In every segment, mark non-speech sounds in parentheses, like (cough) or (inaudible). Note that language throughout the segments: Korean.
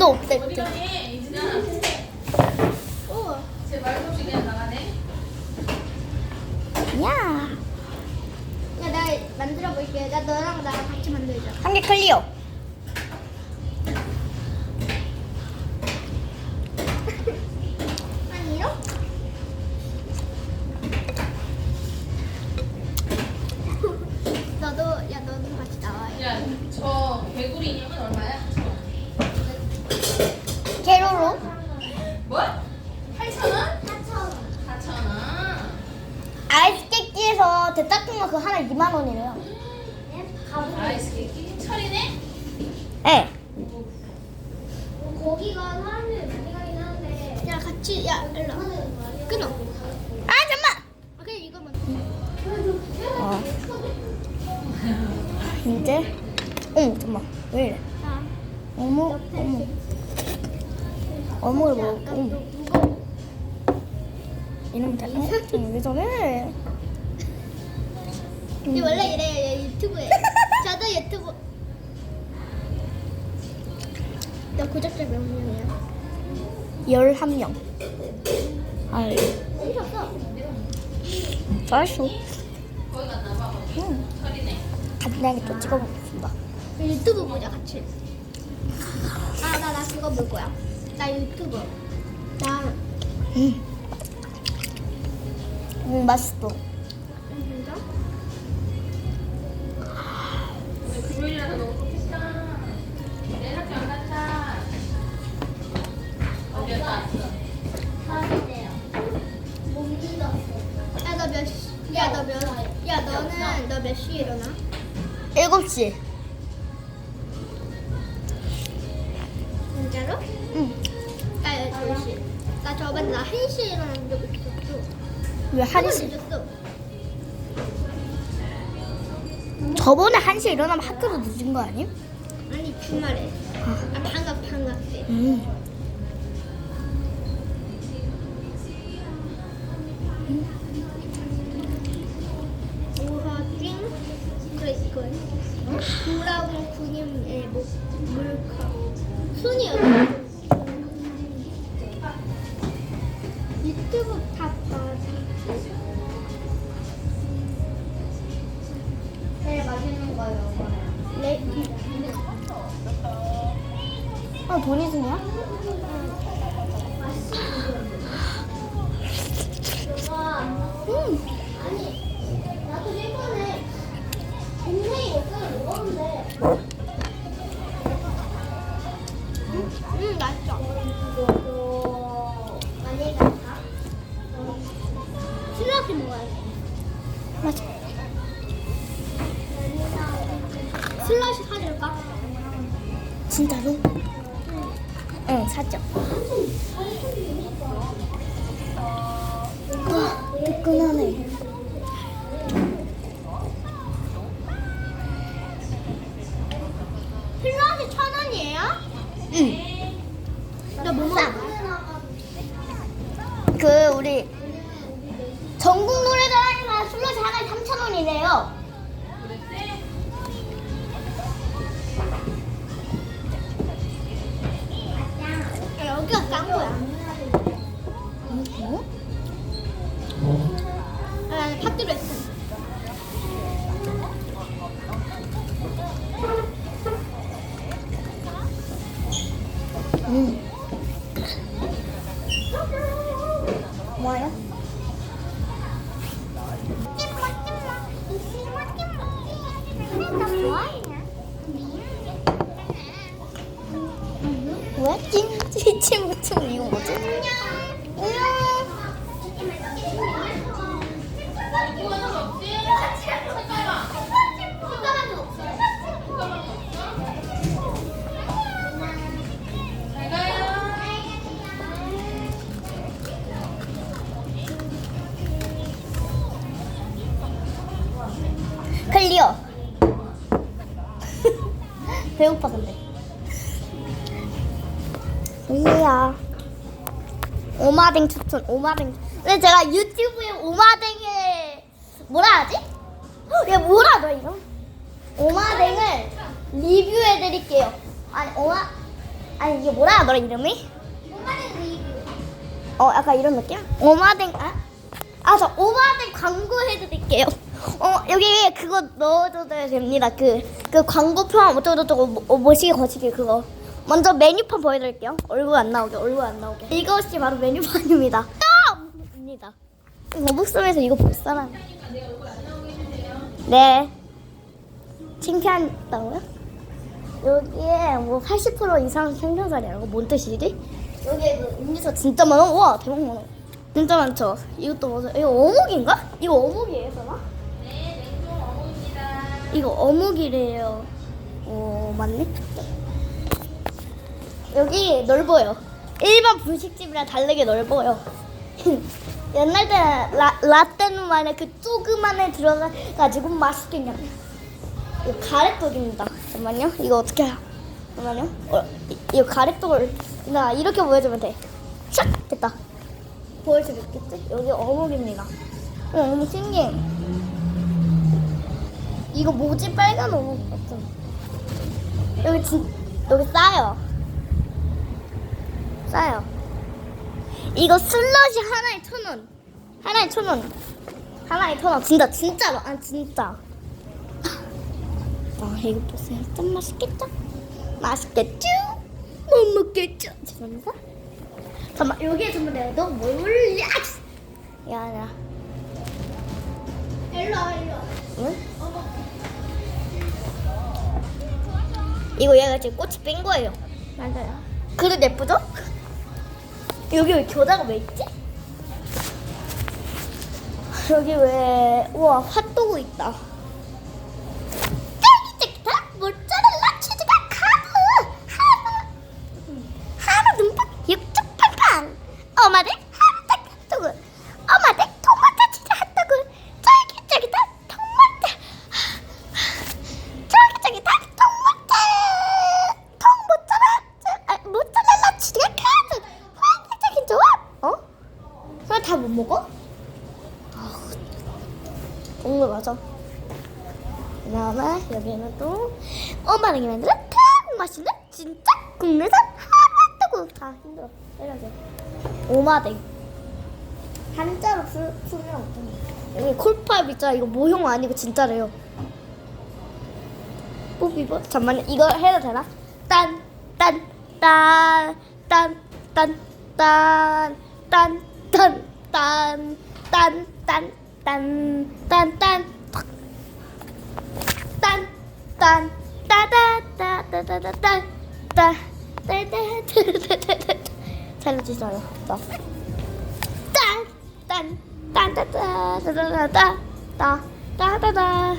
온도 나가네. 야. 야, 나 만들어 볼게. 나 너랑 나랑 같이 만들자. 한 개 클리어. 아니요? 너도 야 너도 같이 나와. 야, 저 개구리 인형은 얼마야? 개로로. 뭐? 8,000원? 4천 4,000원. 아이스 대따뜻한 거그 하나 2만 원이래요. 아이스 케이크. 철이네? 네. 거기가 사람들이 많이 가긴 하는데. 야 같이 야 일로. 와. 끊어. 아 잠만. 아, 그냥 이거만. 어. (laughs) 이제. 어머 잠만. 왜 이래? 자, 어머 어머. 어머 뭐? 약간 어머. 좀 무거워. 이러면 돼. 어? 왜 저래? 이 원래 이래요 얘 유튜브에. (laughs) 저도 유튜브. 너 구독자 몇 명이야? 11명. 아이. 오셨어. 잘했어. 거기 갔나 봐. 거기. 응. 철이네. 간단하게 또 찍어보겠습니다. 유튜브 보자 같이. 아나 나 그거 볼 거야. 나 유튜브. 나 음. 음, 맛있어. 7시. 진짜로? 응. 나 12시. 나 저번에 나 1시에 일어난 적 있었어. 왜 한번 1시? 늦었어. 저번에 1시에 일어나면 학교도 늦은 거 아님? 아니 주말에. 아 방학 방학 때. 음. 오하띵 이걸. 돌아온 군인의 목 물카. 순이 어디? 유튜브 다 봐. 제일 맛있는 거요, 네. 어, 돈이 드냐? 음. 아니, 나도 일본에 동생이 옷을 먹었는데. 음, 음, 맛있어. 많이 갈까? 슬러시 먹어야 돼. 맞아. 슬러시 사줄까? 진짜로? 응, 사죠. 아, 팥들 배고파 근데. 이야. 오마댕 추천. 오마댕. 근데 제가 유튜브에 오마댕에 뭐라 하지? 헉, 얘 뭐라 너 이거? 오마댕을 리뷰해 드릴게요. 아니 오마 아니 이게 뭐라 너라 이름이? 오마댕 리뷰. 어 약간 이런 느낌? 오마댕 아? 아저 오마댕 광고 해드릴게요. 어 여기 그거 넣어줘도 됩니다. 그 그 광고표만 어쩌고저쩌고 뭐- 어, 뭐시기 거시기 그거. 먼저 메뉴판 보여드릴게요. 얼굴 안 나오게 얼굴 안 나오게. 이것이 바로 메뉴판입니다. 아! 입니다. 목소리에서 이거 볼 사람. 네. 칭찬했다고요? 여기에 뭐 80% 이상 생산자리라고 뭔 뜻이지? 여기에 그 음료수 진짜 많아. 와 대박 많아. 진짜 많죠. 이것도 뭐죠? 이거 어묵인가? 이거 어묵이에요, 설마? 이거 어묵이래요. 오 맞네. 여기 넓어요. 일반 분식집이랑 다르게 넓어요. (laughs) 옛날 때 라, 라떼는 만에 그 조그만에 들어가가지고 맛있겠냐. 이거 가래떡입니다. 잠깐만요. 이거 어떻게 해요? 잠깐만요. 어, 이- 이거 가래떡을 나 이렇게 보여주면 돼. 샥 됐다. 있겠지? 여기 어묵입니다. 어, 너무 신기해. 이거 뭐지? 빨간 어묵 같은. 여기 진 여기 싸요. 싸요. 이거 슬러시 하나에 천 원. 하나에 천 원. 하나에 천 원. 진짜 진짜로. 아 진짜. 아 이거 보세요. 좀 맛있겠죠? 맛있겠죠? 못 먹겠죠? 죄송합니다. 잠깐만 여기에 전부 내가 너무 몰라. 야 아니라. 일로 와, 일로 와. 응? 이거 얘가 지금 꽃이 핀 거예요. 맞아요. 그릇 예쁘죠? 여기 왜 겨자가 왜 있지? 여기 왜 우와 핫도그 있다. 여기는 또 엄마랑 만들어 탁 맛있는 진짜 국내산 핫도그 아 힘들어 때려줘 오마댕 한자로 풀, 풀면 어떡해 여기 콜팝 있잖아 이거 모형 아니고 진짜래요 뽀삐뽀 잠만요 이거 해도 되나? 딴, 딴, 딴, 딴, 딴, 딴, 딴, 딴, 딴, 딴, 딴, 딴, 딴, 딴, 팍. 딴, 딴, 따다, 따다, 따다, 딴, 따, 따다, 따다, 따다. 살려주세요. 나. 딴, 딴, 딴, 따다, 따다, 따다, 따, 따다다.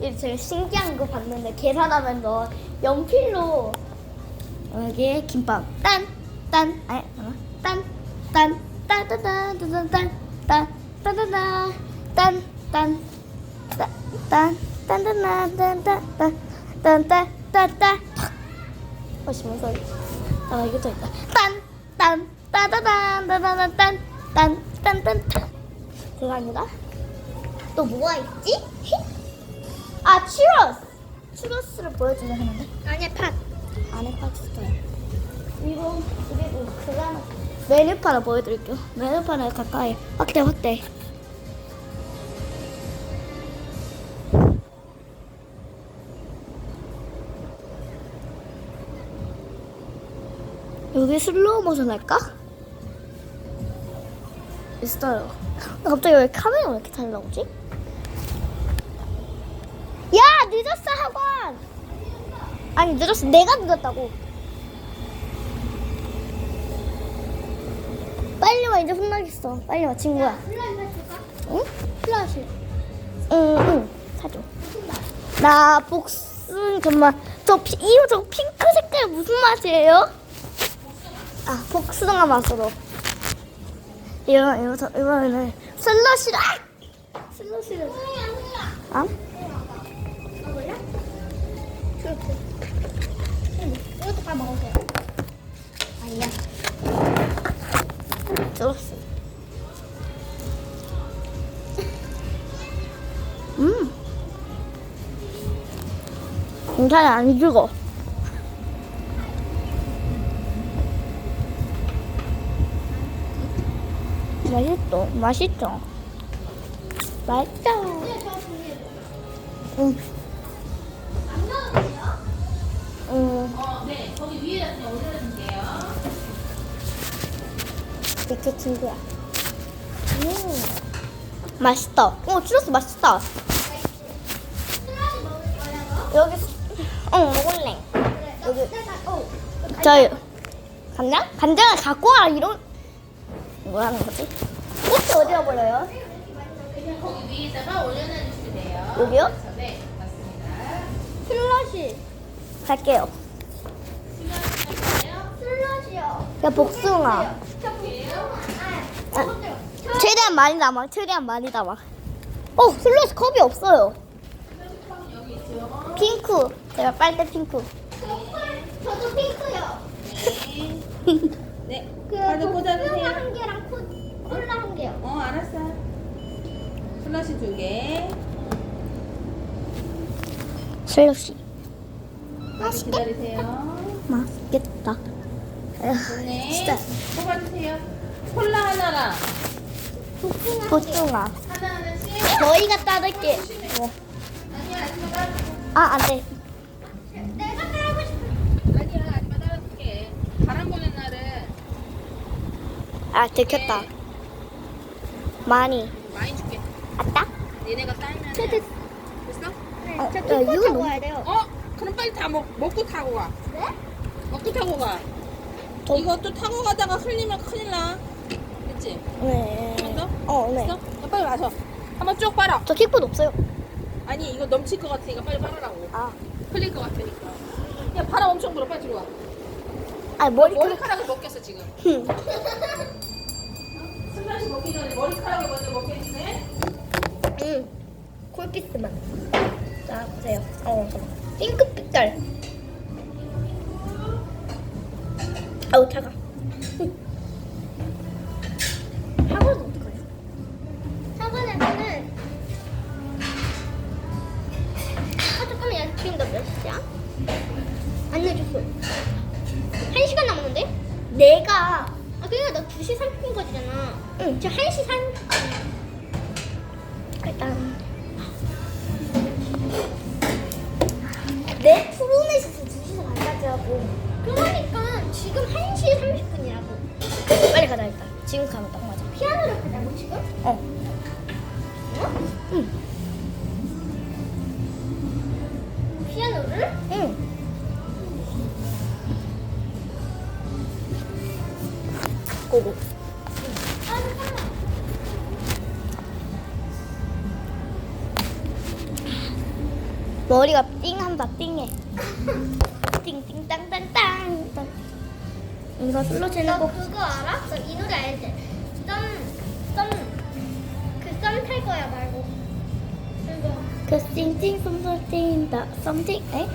이거 제가 신기한 거 봤는데 계산하면서 연필로 여기에 김밥 딴딴 아니 잠깐만 딴딴 딴딴딴딴딴딴딴딴딴딴딴 딴딴딴딴딴딴딴딴딴. 소리? 아 이거 또 있다. 딴딴 따다단따다단딴딴딴딴. 죄송합니다 또 뭐가 있지? (laughs) 아 추러스. 추러스를 보여주려 했는데. 안에 팥. 안에 빠졌어요. 이거 그리고 그다음 메뉴판을 보여드릴게요. 메뉴판을 가까이 확대 확대 여기 슬로우 모션 할까? 있어요 갑자기 왜 카메라 왜 이렇게 잘 나오지? 야 늦었어 학원 아니 늦었어 내가 늦었다고 빨리 와 이제 혼나겠어 빨리 와 친구야 플라이 줄까? 응? 플라시. 응 응 사줘 나 복숭 정말 저 피, 이거 저 핑크 색깔 무슨 맛이에요? 아 복숭아 맛으로 이거 이거 저 이거는 슬러시라 슬러시를. 아? 그렇게. 응, 이것도 다 먹으세요. 아니야. 들었어. 음. 괜찮아, 안 죽어. 맛있어. 맛있죠? 맛있어. 종이에요. 응. 응. 어, 네. 거기 위에다 그냥 올려줄게요. 이렇게 친구야. 음. 맛있다. 어, 추러스 맛있다. 여기, 응, 먹을래. 여기. 어. 저, 간장? 간장을 갖고 와라, 이런. 뭐 하는 거지? 꽃이 어디가 버려요? 거기 위에다가 올려놔주시면 돼요. 여기요? 네, 맞습니다. 슬러시. 갈게요. 슬러시요. 야, 복숭아. 저 복숭아. 아, 아, 최대한 많이 담아, 최대한 많이 담아. 어, 슬러시 컵이 없어요. 여기 있죠. 핑크. 제가 빨대 핑크. 저도 핑크요. (laughs) 네. 네. 그 카드 복숭아 꽂아주세요. 한 개랑 코, 콜라 한 개요. 어, 알았어. 슬러시 두 개. 슬러시. 잠시 기다리세요. 맛있겠다. 네. 진짜. 뽑아주세요. 콜라 하나랑 복숭아. 복숭아. 하나 하나씩. 저희가 따를게. 어. 아니야, 아줌마 따라줄게. 아, 안 돼. 내가 따고 싶어. 아니야, 아줌마 따라줄게. 바람 보는 날은 아, 들켰다. 많이. 많이 줄게. 아따? 얘네가 됐- 됐어? 어, 저 야, 핑크 이거 타고 너무- 와야 돼요. 어? 그럼 빨리 다 먹, 먹고 타고 가. 네? 먹고 타고 가. 저- 이거 또 타고 가다가 흘리면 큰일 나. 됐지? 네. 됐어? 어, 네. 됐어? 야, 빨리 마셔. 한번 쭉 빨아. 저 킥보드 없어요. 아니, 이거 넘칠 것 같으니까 빨리 빨아라고. 아. 흘릴 것 같으니까. 야, 바람 엄청 불어. 빨리 들어와. 아, 머리 그 머리카락을 먹겠어, 지금. 흠. 슬라시 먹기 전에 머리카락을 먼저 먹겠네. 응. 콜피스만. 자, 보세요. 어, 잠깐. 핑크 빛깔. 아우, 차가. 하고. 그러니까 지금 1시 30분이라고 빨리 가자, 일단. 지금 가면 딱 맞아. 피아노를 가자고 지금? 어. 어? 응. 피아노를? 응. 고고. 머리가 띵한다, 띵해. (laughs) 이거 슬로치 너 해고 그거 알아? 너 이 노래 알지? 썸, 썸, 그썸탈 거야 말고 그거 그 띵띵 썸띵 다 썸띵 에?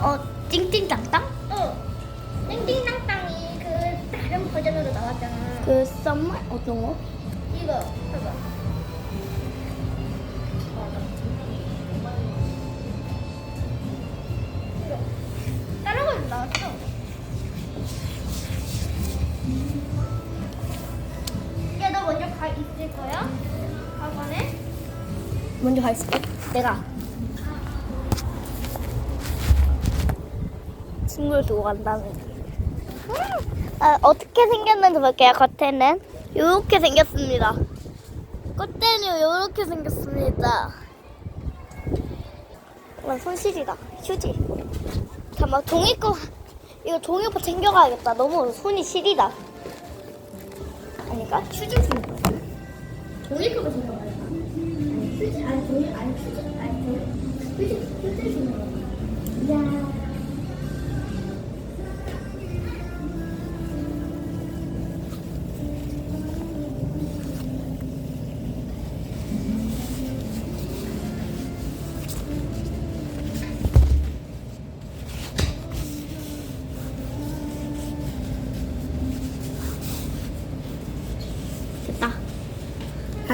어 띵띵땅땅? 어 땡땡땅땅이 그 다른 버전으로 나왔잖아 그 썸 어떤 거? 이거 봐봐 먼저 가 있을 거야? 학원에? 먼저 가 있을게. 내가 친구를 두고 간다면. 아, 어떻게 생겼는지 볼게요. 겉에는 이렇게 생겼습니다. 겉에는 이렇게 생겼습니다. 와 손실이다. 휴지. 잠깐 종이 거 이거 종이 거 챙겨가야겠다. 너무 손이 시리다. 아니까 휴지 주는 거야. 종이컵을 생각하잖아. 아니 휴지 아니 종이 아니 휴지 아니 종이 휴지 휴지 주는 거. 야.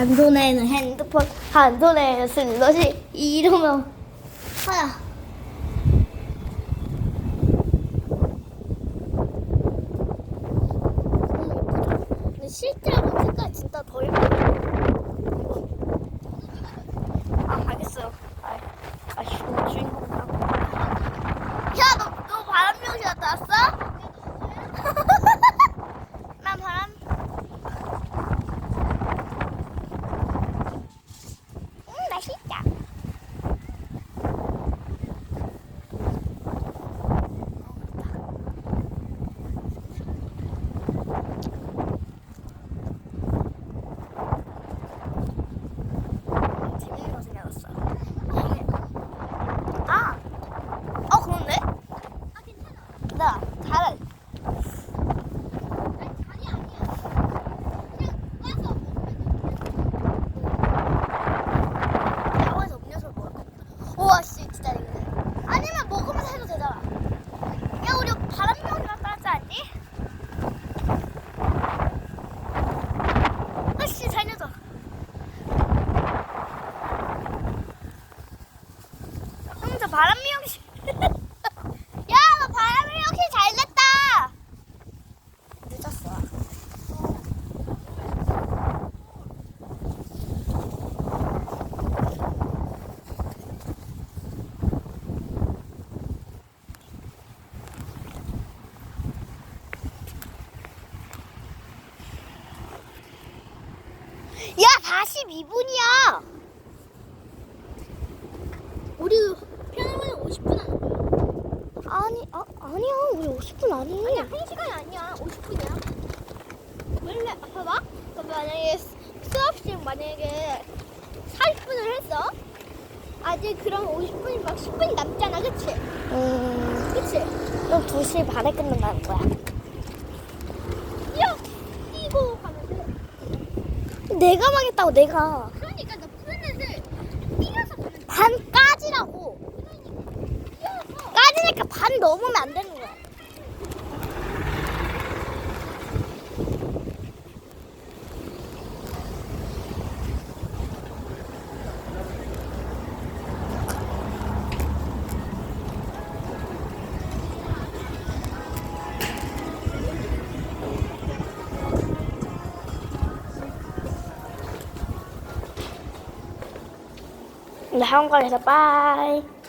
한 손에는 핸드폰, 한 손에는 슬러시. 이러면 하야. 실제로 색깔 진짜 나보다 더 예뻐. 아, 알겠어요. 아, 아, 주, 주인공 나. 야, 너, 너 바람명시 갔다 왔어? 난 바람. 음, 맛있다. 재밌는 거 생각났어. 아, 어 그런데? 아 괜찮아. 나 잘해. 아니 아니 아니야. 그냥 와서 야구에서 음료수를 먹을 거. 우와 씨 진짜 이거. 아니면 먹으면서 해도 되잖아. 야 우리 바람병이 갔다 왔지 않니? 아씨 살려줘. 형저 바람병이. 야, 너 바람병이 잘 됐다. 늦었어. 야, 42분이야. 우리 편의점에 50분 하는 거야. 아니, 아, 아니야. 우리 50분 아니. 아니야 한 시간이 아니야 50분이야. 원래 봐봐. 그럼 만약에 수- 수업식 만약에 40분을 했어. 아직 그럼 50분이 막 10분이 남잖아, 그치? 음, 그치? 그럼 2시 반에 끝난다는 거야. 뛰어! 뛰고 가면 돼. 내가 망했다고, 내가. 그러니까 너 뛰어서. 반까지라고. 뛰어서. 까지니까 반 넘으면 안 되는 거야. 네, 한국에서 빠이.